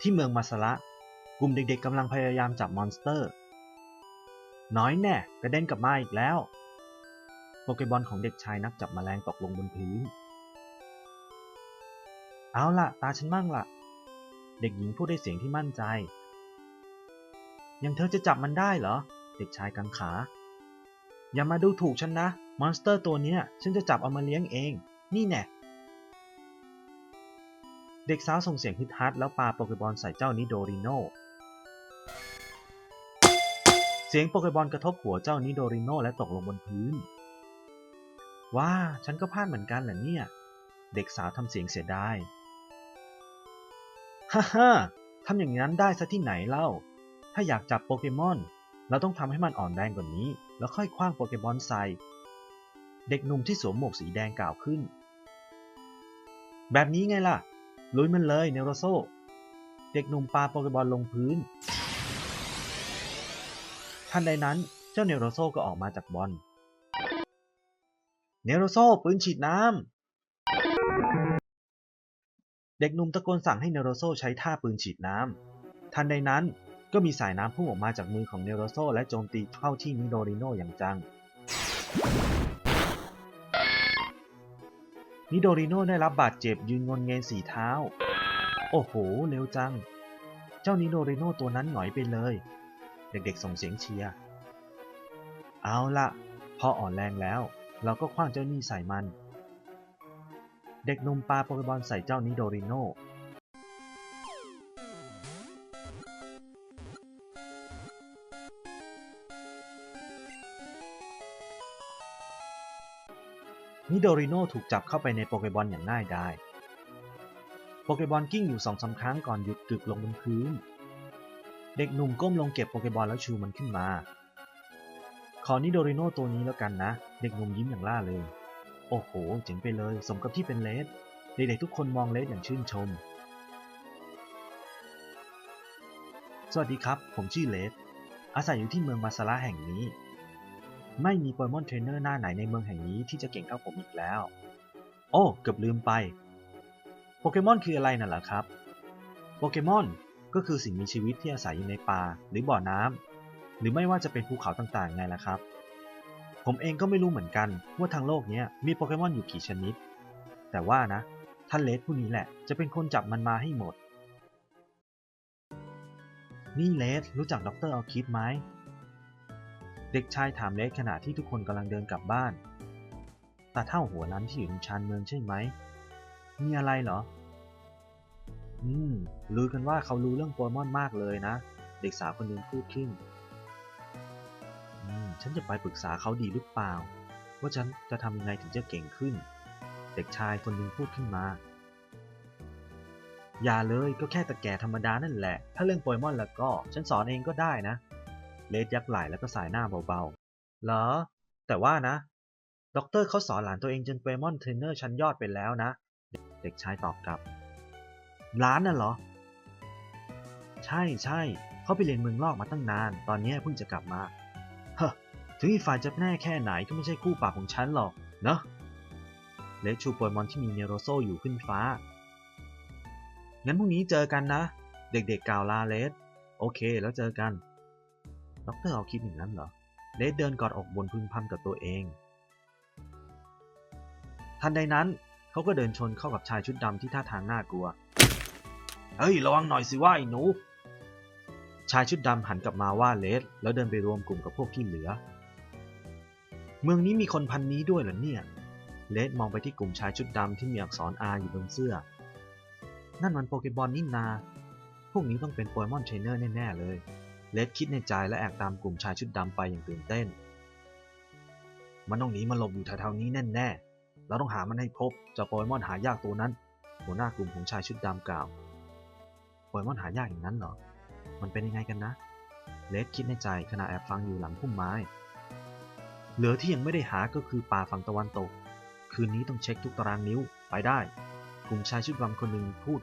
ที่เมืองมาสระกลุ่มเด็กๆกำลังพยายามจับมอนสเตอร์ น้อยแน่กระเด็นกลับมาอีกแล้ว โปเกบอลของเด็กชายนักจับแมลงตกลงบนพื้น เอาล่ะตาฉันมั่งล่ะเด็กหญิงพูดด้วยเสียงที่มั่นใจ ยังเธอจะจับมันได้เหรอ เด็กชายกังขา อย่ามาดูถูกฉันนะ มอนสเตอร์ตัวเนี้ย ฉันจะจับเอามาเลี้ยงเอง นี่แน่ เด็กสาวส่งเสียงฮึดฮัดแล้วปาโปเกบอลใส่เจ้านิโดริโน เสียงโปเกบอลกระทบหัวเจ้านิโดริโนและตกลงบนพื้น ว้า ฉันก็พลาดเหมือนกันเหรอเนี่ย เด็กสาวทำเสียงเสียดาย ฮ่าฮ่าทำอย่างนั้นได้ซะที่ไหนเล่า ถ้าอยากจับโปเกมอน เราต้องทำให้มันอ่อนแรงกว่านี้ แล้วค่อยคว้างโปเกมอนใส่ เด็กหนุ่มที่สวมหมวกสีแดงกล่าวขึ้น แบบนี้ไงล่ะ ลุยมันเลยเนโรโซ เด็กหนุ่มปาโปเกบอลลงพื้น ทันใดนั้นเจ้าเนโรโซก็ออกมาจากบอล เนโรโซปืนฉีดน้ำ เด็กหนุ่มตะโกนสั่งให้เนโรโซใช้ท่าปืนฉีดน้ำ ทันใดนั้นก็มีสายน้ำพุ่งออกมาจากมือของเนโรโซและโจมตีเข้าที่นิโดริโนอย่างจัง นิโดริโนได้รับบาดเจ็บยืนงนเงยสีเท้า โอ้โห เร็วจัง เจ้านิโดริโนตัวนั้นหงอยไปเลย เด็กๆส่งเสียงเชียร์ เอาละพออ่อนแรงแล้ว เราก็คว้างเจ้านี่ใส่มัน เด็กหนุ่มปาโปเกบอลใส่เจ้านิโดริโน นิโดริโนถูกจับเข้าไปในโปเกบอลอย่างง่ายดาย โปเกบอลกิ้งอยู่สองสาครั้งก่อนหยุดกึกลงบนพื้น เด็กหนุ่มก้มลงเก็บโปเกบอลแล้วชูมันขึ้นมา ขอนิโดริโนตัวนี้แล้วกันนะ เด็กหนุ่มยิ้มอย่างล่าเลย โอ้โห เจ๋งไปเลย สมกับที่เป็นเลส เด็กๆทุกคนมองเลสอย่างชื่นชม สวัสดีครับ ผมชื่อเลส อาศัยอยู่ที่เมืองมาซาระแห่งนี้ ไม่มีโปเกมอนเทรนเนอร์หน้าไหนในเมืองแห่งนี้ที่จะเก่งเท่าผมอีกแล้ว โอ้เกือบลืมไป โปเกมอนคืออะไรน่ะเหรอครับ โปเกมอนก็คือสิ่งมีชีวิตที่อาศัยอยู่ในป่าหรือบ่อน้ำหรือไม่ว่าจะเป็นภูเขาต่างๆไงล่ะครับ ผมเองก็ไม่รู้เหมือนกันว่าทางโลกนี้มีโปเกมอนอยู่กี่ชนิด แต่ว่านะ ท่านเลสผู้นี้แหละ จะเป็นคนจับมันมาให้หมด นี่เลสรู้จักด็อกเตอร์อาคิดไหม เด็กชายถามเลสขณะที่ทุกคนกำลังเดินกลับบ้าน ตาเท่าหัวนั้นที่อยู่ในชานเมืองใช่ไหม มีอะไรเหรอ อืมลือกันว่าเขารู้เรื่องโปเกมอนมากเลยนะ เด็กสาวคนหนึ่งพูดขึ้น อืม ฉันจะไปปรึกษาเขาดีหรือเปล่า ว่าฉันจะทำยังไงถึงจะเก่งขึ้น เด็กชายคนหนึ่งพูดขึ้นมา อย่าเลยก็แค่ตะแก่ธรรมดานั่นแหละ ถ้าเรื่องโปเกมอนแล้วก็ ฉันสอนเองก็ได้นะเเลดยักไหล่แล้วก็สายหน้าเบาๆ เหรอ แต่ว่านะ ด็อกเตอร์เขาสอนหลานตัวเองจนเปมอนเทรนเนอร์ชั้นยอดไปแล้วนะ เด็กชายตอบกลับหลานน่ะเหรอ ใช่ใช่ เขาไปเรียนเมืองนอกมาตั้งนาน ตอนนี้เพิ่งจะกลับมา เฮ้อถึงอีฝ่ายจะแน่แค่ไหนก็ไม่ใช่คู่ปรับของฉันหรอก เนอะเลดชูโปเกมอนที่มีเนโรโซอยู่ขึ้นฟ้า งั้นพรุ่งนี้เจอกันนะ เด็กๆกล่าวลาเลส โอเค แล้วเจอกัน ด็อกเตอร์เอาคิดอย่างนั้นเหรอเลดเดินกอดอกบนพึมพำกับตัวเอง ทันใดนั้นเขาก็เดินชนเข้ากับชายชุดดำที่ท่าทางน่ากลัว เฮ้ย ระวังหน่อยสิว่าไอ้หนู ชายชุดดำหันกลับมาว่าเลดแล้วเดินไปรวมกลุ่มกับพวกที่เหลือ เมืองนี้มีคนพันนี้ด้วยเหรอเนี่ย เลดมองไปที่กลุ่มชายชุดดำที่มีอักษร R อยู่บนเสื้อ นั่นมันโปเกบอลนี่นา พวกนี้ต้องเป็นโปเกมอนเทรนเนอร์แน่ๆเลย เลดคิดในใจและแอบตามกลุ่มชายชุดดำไปอย่างตื่นเต้น มันต้องหนีมาหลบอยู่แถวๆนี้แน่ๆ เราต้องหามันให้พบจ้าโปเกมอนหายากตัวนั้น หัวหน้ากลุ่มของชายชุดดำกล่าวโปเกมอนหายากอย่างนั้นเหรอ มันเป็นยังไงกันนะ เลดคิดในใจขณะแอบฟังอยู่หลังพุ่มไม้ เหลือที่ยังไม่ได้หาก็คือป่าฝั่งตะวันตก คืนนี้ต้องเช็คทุกตารางนิ้ว ไปได้ กลุ่มชายชุดดำคนหนึ่งพูด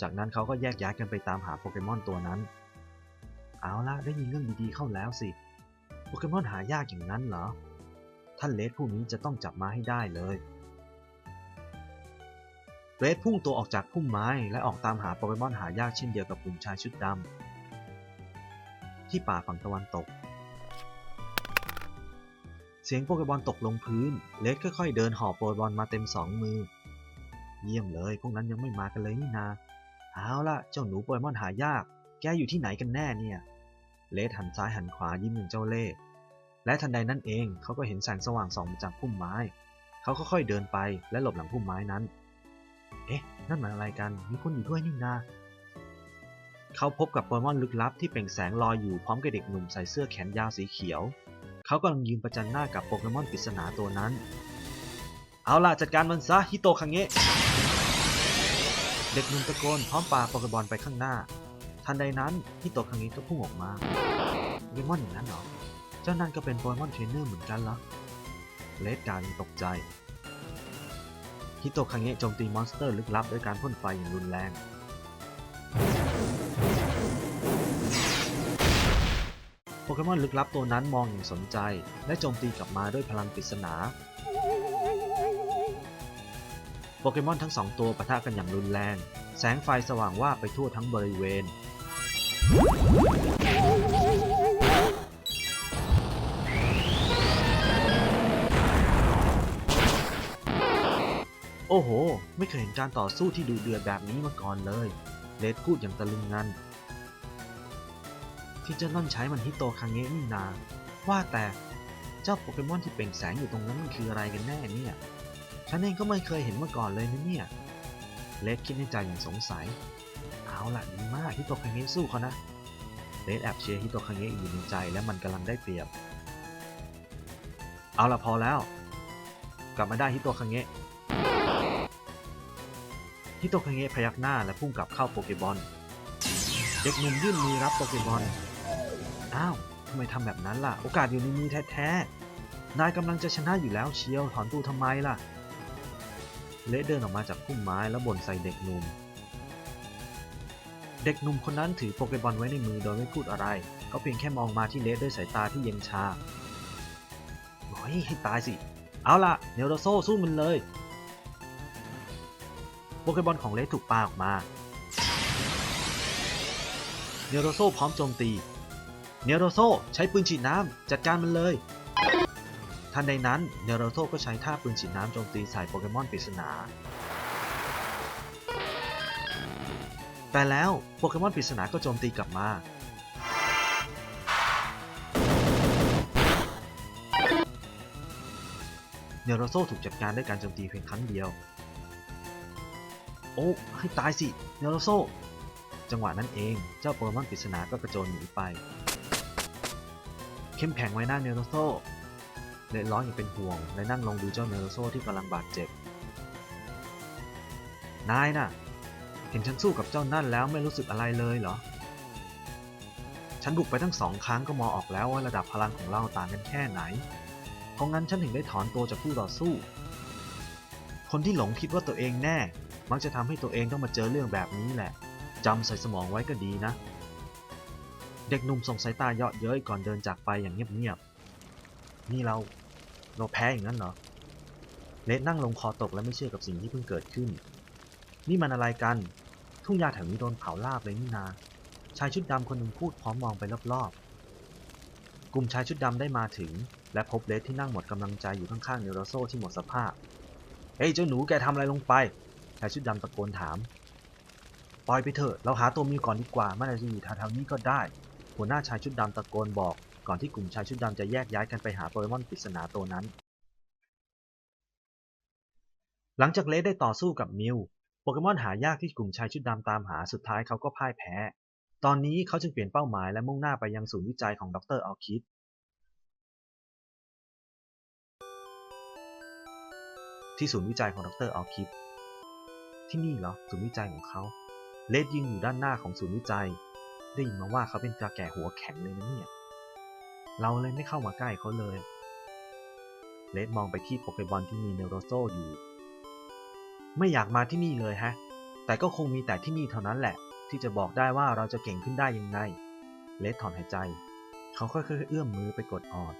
จากนั้นเขาก็แยกย้ายกันไปตามหาโปเกมอนตัวนั้น เอาละได้ยินเรื่องดีๆเข้าแล้วสิ โปเกมอนหายากอย่างนั้นเหรอ ท่านเลสผู้นี้จะต้องจับมาให้ได้เลยเรดพุ่งตัวออกจากพุ่มไม้และออกตามหาโปเกมอนหายากเช่นเดียวกับกลุ่มชายชุดดำที่ป่าฝั่งตะวันตก เสียงโปเกมอนตกลงพื้นเลดค่อยๆเดินห่อโปเกมอนมาเต็มสองมือ เยี่ยมเลย พวกนั้นยังไม่มากันเลยนี่นา เอาละเจ้าหนูโปเกมอนหายาก แกอยู่ที่ไหนกันแน่เนี่ย เลดหันซ้ายหันขวายิ้มอย่างเจ้าเล่ห์และทันใดนั้นเองเขาก็เห็นแสงสว่างส่องมาจากพุ่มไม้ เขาค่อยๆเดินไปและหลบหลังพุ่มไม้นั้น เอ๊ะ นั่นมันอะไรกัน มีคนอยู่ด้วยนี่นา เขาพบกับโปเกมอนลึกลับที่เปล่งแสงลอยอยู่พร้อมกับเด็กหนุ่มใส่เสื้อแขนยาวสีเขียว เขากำลังยืนประจันหน้ากับโปเกมอนปริศนาตัวนั้น เอาล่ะจัดการมันซะฮิโตคังเงะ เด็กหนุ่มตะโกนพร้อมปาโปเกมอนไปข้างหน้า ทันใดนั้นฮิโตคังเงะก็พุ่งออกมาโปเกมอนอย่างนั้นเหรอ เจ้านั่นก็เป็นโปเกมอนเทรนเนอร์เหมือนกันเหรอเลดการตกใจฮิโตคังเงะโจมตีมอนสเตอร์ลึกลับด้วยการพ่นไฟอย่างรุนแรง โปเกมอนลึกลับตัวนั้นมองอย่างสนใจ และโจมตีกลับมาด้วยพลังปริศนา โปเกมอนทั้งสองตัวปะทะกันอย่างรุนแรง แสงไฟสว่างว่าไปทั่วทั้งบริเวณ โอ้โห ไม่เคยเห็นการต่อสู้ที่ดูเดือดแบบนี้มาก่อนเลย เลดพูดอย่างตะลึงงัน ที่เจ้านั่นใช้มันฮิโตคังเงะนี่นา ว่าแต่เจ้าโปเกมอนที่เปล่งแสงอยู่ตรงนั้นมันคืออะไรกันแน่เนี่ย ฉันเองก็ไม่เคยเห็นมาก่อนเลยนะเนี่ย เลดคิดในใจอย่างสงสัย เอาล่ะดีมากฮิโตคังเงะสู้เขานะเลดแอบเชียร์ฮิโตคังเงะอยู่ในใจและมันกำลังได้เปรียบ เอาล่ะพอแล้ว กลับมาได้ฮิโตคังเงะฮิโตคังเงะพยักหน้าและพุ่งกลับเข้าโปเกบอลเด็กหนุ่มยื่นมือรับโปเกบอลอ้าวทำไมทำแบบนั้นล่ะ โอกาสอยู่ในมือแท้ๆนายกำลังจะชนะอยู่แล้วเชียวถอนตัวทำไมล่ะ เลดเดินออกมาจากพุ่มไม้แล้วบ่นใส่เด็กหนุ่ม เด็กหนุ่มคนนั้นถือโปเกบอลไว้ในมือโดยไม่พูดอะไร เขาเพียงแค่มองมาที่เลดด้วยสายตาที่เย็นชาโอ้ยให้ตายสิ เอาล่ะ เนโรโซสู้มันเลย โปเกบอลของเลสถูกปาออกมา เนโรโซพร้อมโจมตี เนโรโซใช้ปืนฉีดน้ำจัดการมันเลย ทันใดนั้น เนโรโซก็ใช้ท่าปืนฉีดน้ำโจมตีใส่โปเกมอนปริศนา แต่แล้วโปเกมอนปริศนาก็โจมตีกลับมา เนโรโซถูกจัดการด้วยการโจมตีเพียงครั้งเดียว โอ้ให้ตายสิ เนโรโซ จังหวะนั้นเองเจ้าโปเกมอนปริศนาก็กระโจนหนีไป เข้มแข็งไว้หน้าเนโรโซเลนร้อนอย่างเป็นห่วงและนั่งลงดูเจ้าเนโรโซที่กำลังบาดเจ็บ นายน่ะ เห็นฉันสู้กับเจ้านั่นแล้วไม่รู้สึกอะไรเลยเหรอ ฉันบุกไปทั้งสองครั้งก็มองออกแล้วว่าระดับพลังของเราต่างกันแค่ไหน เพราะงั้นฉันถึงได้ถอนตัวจากผู้ต่อสู้ คนที่หลงคิดว่าตัวเองแน่ มักจะทำให้ตัวเองต้องมาเจอเรื่องแบบนี้แหละจำใส่สมองไว้ก็ดีนะ เด็กหนุ่มส่งสายตาเยาะเย้ยก่อนเดินจากไปอย่างเงียบๆ นี่เราเราแพ้อย่างนั้นเหรอเลดนั่งลงคอตกและไม่เชื่อกับสิ่งที่เพิ่งเกิดขึ้น นี่มันอะไรกัน ทุ่งหญ้าแถวนี้โดนเผาราบเลยนี่นา ชายชุดดำคนหนึ่งพูดพร้อมมองไปรอบๆ กลุ่มชายชุดดำได้มาถึง และพบเลดที่นั่งหมดกำลังใจอยู่ข้างๆเนโรโซที่หมดสภาพ เฮ้ยเจ้าหนูแกทำอะไรลงไป ชายชุดดำตะโกนถาม ปล่อยไปเถอะ เราหาตัวมิวก่อนดีกว่า มันอาจจะอยู่แถวๆนี้ก็ได้ หัวหน้าชายชุดดำตะโกนบอก ก่อนที่กลุ่มชายชุดดำจะแยกย้ายกันไปหาโปเกมอนปริศนาตัวนั้นหลังจากเลสได้ต่อสู้กับมิว เกมอนหายากที่กลุ่มชายชุดดำตามหาสุดท้ายเขาก็พ่ายแพ้ ตอนนี้เขาจึงเปลี่ยนเป้าหมายและมุ่งหน้าไปยังศูนย์วิจัยของดรอัลคิดที่ศูนย์วิจัยของดรอัลคิดที่นี่เหรอศูนย์วิจัยของเขา เลดยืนอยู่ด้านหน้าของศูนย์วิจัย ได้ยินมาว่าเขาเป็นตาแก่หัวแข็งเลยนะเนี่ย เราเลยไม่เข้ามาใกล้เขาเลย เลดมองไปที่โปเกบอลที่มีเนโรโซอยู่ ไม่อยากมาที่นี่เลยฮะ แต่ก็คงมีแต่ที่นี่เท่านั้นแหละ ที่จะบอกได้ว่าเราจะเก่งขึ้นได้ยังไง เลสถอนหายใจ เขาค่อยๆเอื้อมมือไปกดออด